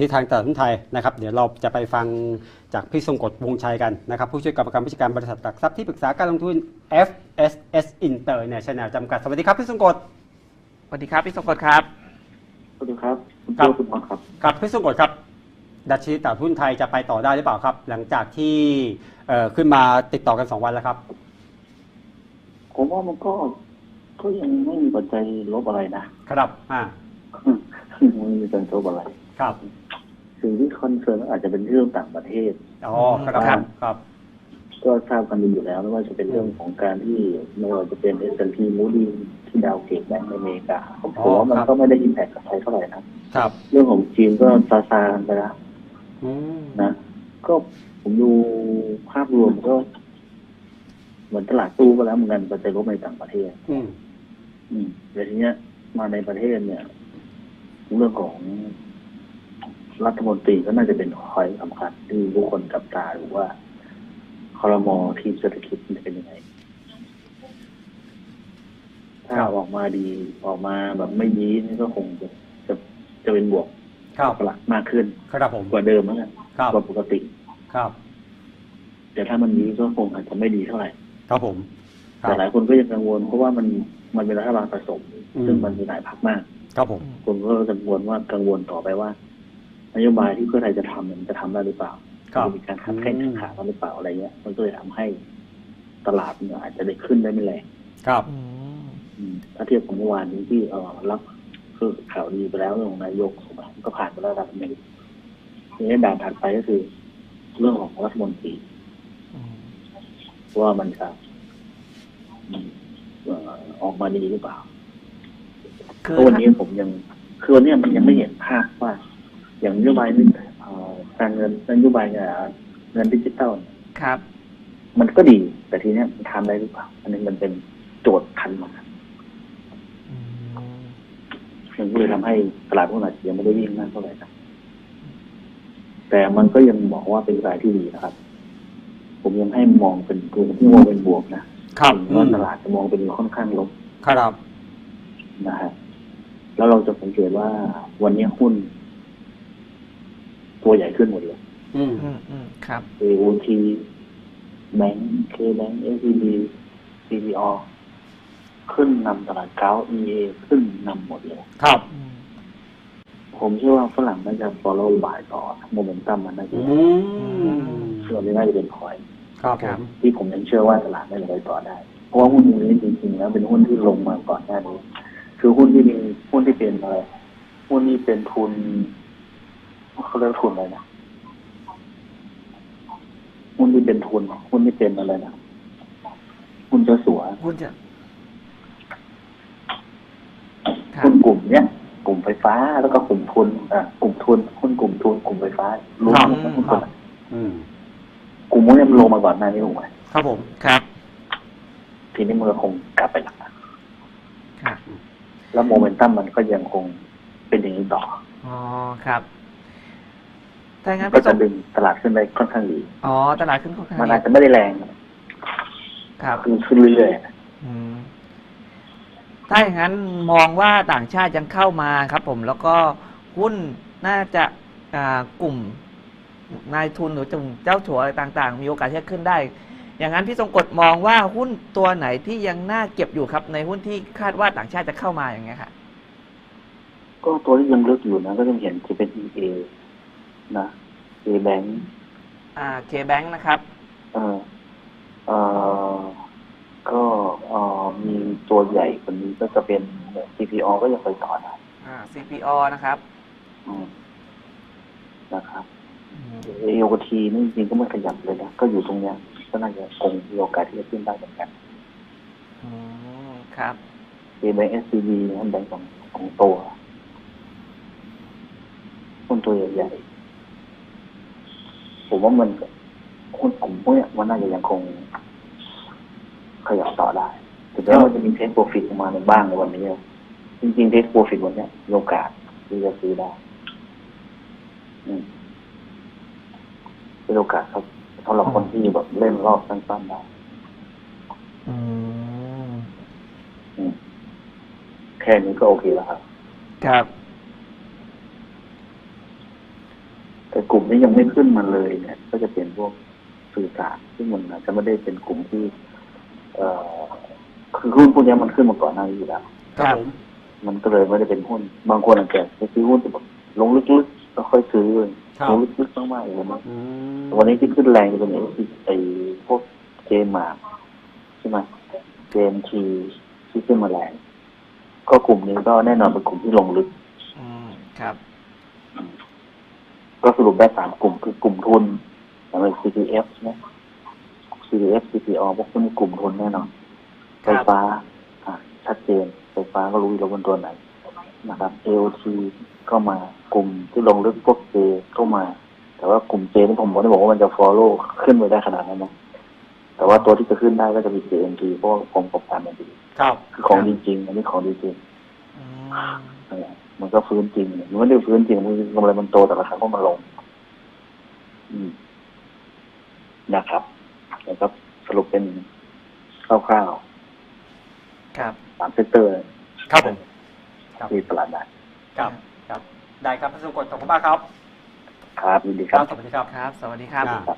ที่ทางตลาดหุ้นไทยนะครับเดี๋ยวเราจะไปฟังจากพี่ทรงกฎวงชัยกันนะครับผู้ช่วยกรรมการผู้จัดการบริษัทหลักทรัพย์ที่ปรึกษาการลงทุน FSS International จำกัดสวัสดีครับพี่ทรงกฎสวัสดีครับพี่สงกฎครับสวัสดีครับคุณครับโจ้คุณหมอครับครับพี่ทรงกฎครับดัชนีตลาดหุ้นไทยจะไปต่อได้หรือเปล่าครับ หลังจากที่เอ่อขึ้นมาติดต่อกัน2วันแล้วครับ ผมว่ามันก็ก็ยังไม่มีปัจจัยลบอะไรนะครับ อ่าไม่มีปัจจัยลบอะไรครับ สิ่งที่คอนเซิร์นอาจจะเป็นเรื่องต่างประเทศ อ๋อครับครับครับ ก็ทราบกันดีอยู่แล้วไม่ว่าจะเป็นเรื่องของการที่ไม่ว่าจะเป็น S&P Moody ที่ดาวเกตแบงก์ในอเมริกาผมว่ามันก็ไม่ได้อิมแพคกับไทยเท่าไหร่นะครับ เรื่องของจีนก็ซาซากันไปแล้วอืมนะก็ผมดูภาพรวมก็ เหมือนตลาดตู้ก็แล้วเหมือนกันปัจจัยลบในต่างประเทศ อืม อืมแต่ทีเนี้ยมาในประเทศเนี่ย เรื่องของ รัฐมนตรีก็น่าจะเป็นคอยสำคัญที่ทุกคนจับตาดูว่าคอรมอทีมเศรษฐกิจมันจะเป็นยังไง ถ้าออกมาดีออกมาแบบไม่ยี้นี่ก็คงจะจะจะเป็นบวกครับตลาดมากขึ้นครับผมกว่าเดิมนะครับครับกว่าปกติ ครับ แต่ถ้ามันยี้ก็คงอาจจะไม่ดีเท่าไหร่ครับผมครัแต่บหลายคนก็ยังกังวลเพราะว่ามันมันเป็นรัฐบาลผสมอืมซึ่งมันมีหลายพรรคมาก ครับผมคนก็กังวลว่ากังวลต่อไปว่า นโยบายที่เพื่อไทยจะทำเนี่ยมันจะทำได้หรือเปล่าครับจะมีการขัดแข้งขัดขากันหรือเปล่าอะไรเงี้ย มันก็เลยทำให้ตลาดเนี่ยอาจจะได้ขึ้นได้ไม่แรงครับอืมอืมถ้าเทียบกับเมื่อวานนี้ที่เออรับคือข่าวดีไปแล้วเรื่องของนายกถูกไหมก็ผ่านไปแล้วระดับหนึ่งทีนี้ด่านถัดไปก็คือ เรื่องของรัฐมนตรีอืมว่ามันจะอืมเอ่อออกมาดีหรือเปล่าคือเพราะวันนี้ผมยังคือวันนี้มันยังไม่เห็นภาพว่า อย่างนโยบายนี่เอ่อการเงินนโยบายเงินเงินดิจิตอลเนี่ยครับ มันก็ดี แต่ทีเนี้ยมันทำได้หรือเปล่า อันนี้มันเป็นโจทย์คันมาอืมมันก็เลยทำให้ตลาดหุ้นอาจจะยังไม่ได้วิ่งมากเท่าไหร่นะแต่มันก็ยังบอกว่าเป็นรายที่ดีนะครับ ผมยังให้มองเป็นตัวที่มองเป็นบวกนะครับถึงว่าตลาดจะมองเป็นค่อนข้างลบครับนะฮะแล้วเราจะสังเกตว่าวันนี้หุ้น ตัวใหญ่ขึ้นหมดเลยอืมอืมอืมครับ AOT แบงก์เคแบงก์ SCB CPO ขึ้นนำตลาดเก้า EA ขึ้นนำหมดเลย ครับอืมผมเชื่อว่าฝรั่งน่าจะ follow บ่ายต่อโมเมนตัมมันน่าจะอืมเชื่อว่าน่าจะเป็นพอยต์ครับผมที่ผมยังเชื่อว่าตลาดน่าจะไปต่อได้ เพราะว่าหุ้นนี้จริงๆแล้วเป็นหุ้นที่ลงมาก่อนหน้านี้ คือหุ้นที่มีหุ้นที่เป็นอะไรหุ้นที่เป็นทุน เขาเรียกทุนอะไรนะหุ้นที่เป็นทุนหุ้นที่เป็นอะไรนะหุ้นเจ้าสัวหุ้นจะครัหุ้บนกลุ่มเนี้ยกลุ่มไฟฟ้าแล้วก็กลุ่มทุนอะกลุ่มทุนหุ้นกลุ่มทุนกลุ่มไฟฟ้ารวมครับหมดทั้งหุ้นคนอะอืมกลุ่มพวกเนี้ยมันลงมาก่อนหน้านี้ถูกไหมครับผมครับทีนี้มันก็คงกลับไปหลักครับแล้วโมเมนตัมมันก็ยังคงเป็นอย่างนี้ต่อ อ๋อ ครับ ถ้าอย่างนั้นก็พี่สจะงดึงตลาดขึ้นได้ค่อนข้างดีอ๋อตลาดขึ้นค่อนข้างมันดีอาจจะไม่ได้แรงครับคือขึ้นเรื่อยๆนะอืมถ้าอย่างนั้นมองว่าต่างชาติยังเข้ามาครับ ผมแล้วก็หุ้นน่าจะอ่ากลุ่มนายทุนหรือกลุ่มเจ้าถัวอะไรต่างๆ มีโอกาสที่จะขึ้นได้ อย่างนั้นพี่ทรงกฎมองว่าหุ้นตัวไหนที่ยังน่าเก็บอยู่ครับ ในหุ้นที่คาดว่าต่างชาติจะเข้ามาอย่างเงี้ยค่ะก็ตัวที่ยังลึกอยู่นะก็ยังเห็นจะเป็น EA นะ A Bank อ่าเคแบงค์นะครับเออเออก็เออมีตัวใหญ่คนนี้ก็จะเป็น CPO ก็ยังไปต่อได้อ่า CPO นะครับอืมนะครับ AOT นี่จริงๆก็ไม่ขยับเลยนะก็อยู่ตรงเนี้ยก็น่าจะคงมีโอกาสที่จะขึ้นได้เหมือนกันอืมครับ A Bank SCB นั่นแบงค์ของของตัวหุ้นตัวใหญ่ๆ ผมว่ามันหุ้นกลุ่มพวกเนี้ยมันน่าจะยังคงขยับต่อได้ถึงแม้ว่าจะมีเทสโปรฟิตออกมาในบ้างในวันนี้จริงๆเทสโปรฟิตวันเนี้ยมีโอกาสที่จะซื้อได้อืมเป็นโอกาสครับสำหรับคนที่แบบเล่นรอบสั้นๆได้อืมอืมแค่นี้ก็โอเคแล้วครับ ครับ แต่กลุ่มที่ยังไม่ขึ้นมาเลยเนี่ย ก็จะเป็นพวกสื่อสารซึ่งมันอาจจะไม่ได้เป็นกลุ่มที่ เอ่อคือหุ้นพวกนี้มันขึ้นมาก่อนหน้านี้อยู่แล้วครับผมมันก็เลยไม่ได้เป็นหุ้น บางคนอาจจะไปซื้อหุ้นแต่แบบลงลึกๆแล้วค่อยซื้อเลยครับลงลึกๆมากๆเลยนะอืมวันนี้ที่ขึ้นแรงจะเป็นไอ้ที่ไอ้พวกเจมาร์ใช่ไหมเจมทีที่ขึ้นมาแรงก็กลุ่มนี้ก็แน่นอนเป็นกลุ่มที่ลงลึกอืมครับก็ส รุปได้สามกลุ่มคือกลุ่มทุนอย่างเป็น CPF ใช่ไหม CPF CPO พวกพวกนี้กลุ่มทุนแน่นอนคไฟรับฟ้าอะชัดเจนไฟฟ้าก็รู้อยู่แล้วว่าตัวไหนนะครับ AOT ก็มากลุ่มที่ลงลึกพวก J ก็มา แต่ว่ากลุ่ม J นี่ผมไม่ได้บอกว่ามันจะ follow ขึ้นไปได้ขนาดนั้นนะแต่ว่าตัวที่จะขึ้นได้ก็จะมี JMT เพราะว่าผมประกอบการมันดีครับ คือของจริงๆอันนี้ของดีจริงอืมนั่นแหละมันก็ฟื้นจริงมันไม่ได้ฟื้นจริงมันคือกำไรมันโตแต่ราคาก็มันลงอืม นะครับแล้วก็สรุปเป็นคร่าวครับๆสามเซกเตอร์ครับผมครับที่ตลาดได้ครับครับ ได้ครับพี่ทรงกฎขอบคุณมากครับ ครับยินดีคครัรับบสวัสดีครับครับ สวัสดีครับอ่า